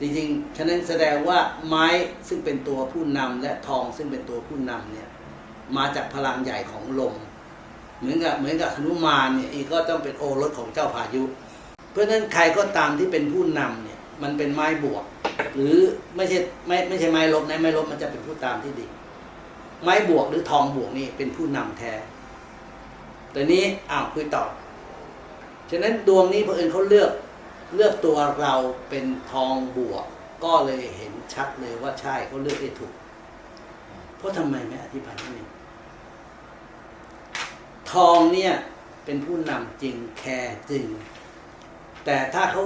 จริงๆ ฉะนั้นแสดงว่าไม้ซึ่งเป็นตัวผู้นำและทองซึ่งเป็นตัวผู้นำเนี่ยมาจากพลังใหญ่ของลม เหมือนกับเหมือนกับหนุมานเนี่ยอีกก็ต้องเป็นโอรสของเจ้าพายุ เพราะฉะนั้นใครก็ตามที่เป็นผู้นำเนี่ยมันเป็นไม้บวก หรือไม่ใช่ไม่ไม่ใช่ไม้ลบนะไม้ลบมันจะเป็นผู้ตามที่ดี ไม้บวกหรือทองบวกนี่เป็นผู้นำแท้แต่นี้อ้าวคุยต่อฉะนั้นดวงนี้เพื่อนเขาเลือก เลือกตัวเราเป็นทองบวก ก็เลยเห็นชัดเลยว่าใช่เขาเลือกได้ถูก เพราะทำไมไม่อธิบายนิดนึงทองเนี่ยเป็นผู้นำจริงแคร์จริง แต่ถ้าเขา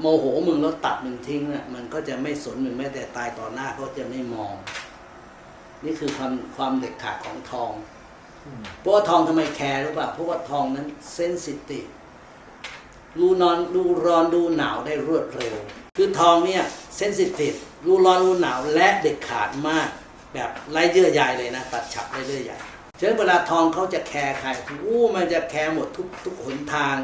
โมโหมึงแล้วตัดมึงทิ้งน่ะมันก็จะไม่สนมึงแม้แต่ตายต่อหน้าเขาจะไม่มอง นี่คือความความเด็ดขาดของทองเพราะว่าทองทำไมแคร์รู้ป่ะเพราะว่าทองนั้นเซนซิทีฟ รู้นอนรู้ร้อนรู้หนาวได้รวดเร็ว คือทองเนี่ยเซนซิทีฟรู้ร้อนรู้หนาวและเด็ดขาดมาก แบบไร้เยื่อใยเลยนะ ตัดฉับไร้เยื่อใยฉะนั้นเวลาทองเขาจะแคร์ใครอู้มันจะแคร์หมดทุกทุกหนทาง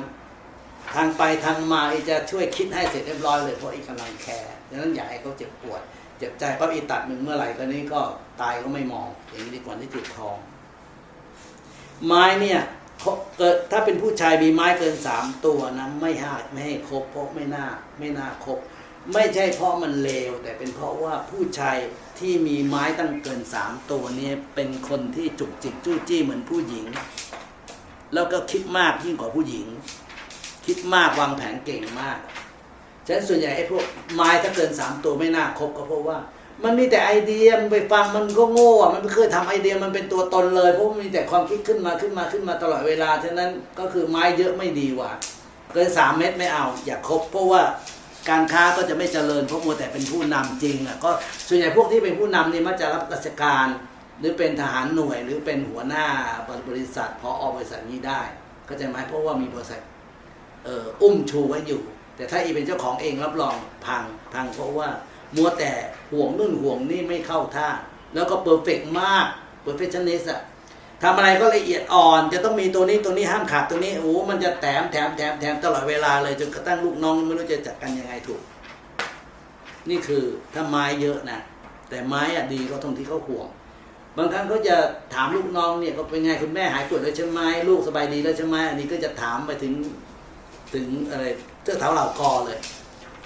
ทางไปทางมาอีจะช่วยคิดให้เสร็จเรียบร้อยเลยเพราะอีกำลังแคร์ดังนั้นอย่าให้เขาเจ็บปวด เจ็บใจปั๊บอีตัดมึงเมื่อไหร่ก็นี้ก็ตายก็ไม่มองอย่างนี้ดีกว่าที่ติดทอง ไม้เนี่ย เขาเกิดถ้าเป็นผู้ชายมีไม้เกินสามตัวนะไม่ห้าไม่ให้ครบเพราะไม่น่าไม่น่าครบไม่ใช่เพราะมันเลว แต่เป็นเพราะว่าผู้ชายที่มีไม้ตั้งเกินสามตัวเนี่ยเป็นคนที่จุกจิกจู้จี้เหมือนผู้หญิง แล้วก็คิดมากยิ่งกว่าผู้หญิง คิดมากวางแผนเก่งมากฉะนั้นส่วนใหญ่ไอ้พวกไม้ถ้าเกินสามตัวไม่น่าครบก็เพราะว่า มันมีแต่ไอเดียมันไปฟังมันก็โง่อะมันไม่เคยทำไอเดียมันเป็นตัวตนเลยเพราะมันมีแต่ความคิดขึ้นมาขึ้นมาขึ้นมาตลอดเวลาฉะนั้นก็คือไม้เยอะไม่ดีว่ะเกินสามเม็ดไม่เอา อย่าครบเพราะว่าการค้าก็จะไม่เจริญเพราะมัวแต่เป็นผู้นำจริงอะก็ส่วนใหญ่พวกที่เป็นผู้นำนี่มักจะรับราชการ หรือเป็นทหารหน่วย หรือเป็นหัวหน้าบริษัทพอออบริษัทนี้ได้เข้าใจไหมเพราะว่ามีบริษัทเอ่ออุ้มชูไว้อยู่ แต่ถ้าอีเป็นเจ้าของเองรับรองพังพังเพราะว่า มัวแต่ห่วงนู่นห่วงนี่ไม่เข้าท่า แล้วก็เพอร์เฟกมากเพอร์เฟคชันนิสอะทำอะไรก็ละเอียดอ่อน จะต้องมีตัวนี้ตัวนี้ห้ามขาดตัวนี้โอ้โหมันจะแถมแถมแถมแถมตลอดเวลาเลยจนกระทั่งลูกน้องไม่รู้จะจัดกันยังไงถูก นี่คือถ้าไม้เยอะนะแต่ไม้อะดีก็ตรงที่เขาห่วง บางครั้งเขาจะถามลูกน้องเนี่ยก็เป็นไงคุณแม่หายป่วยแล้วใช่ไหมลูกสบายดีแล้วใช่ไหมอันนี้ก็จะถามไปถึงถึงอะไรเทือกเท้าเหล่ากอเลย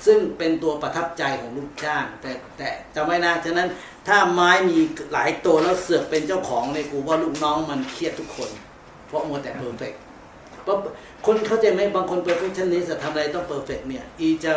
ซึ่งเป็นตัวประทับใจของลูกจ้าง แต่แต่จำไว้นะฉะนั้นถ้าไม้มีหลายตัวแล้วเสือกเป็นเจ้าของในกูว่าลูกน้องมันเครียดทุกคน เพราะมัวแต่เพอร์เฟกต์คนเข้าใจไหมบางคนเพอร์เฟคชันนี้จะทำอะไรต้องเพอร์เฟกเนี่ยอีจะ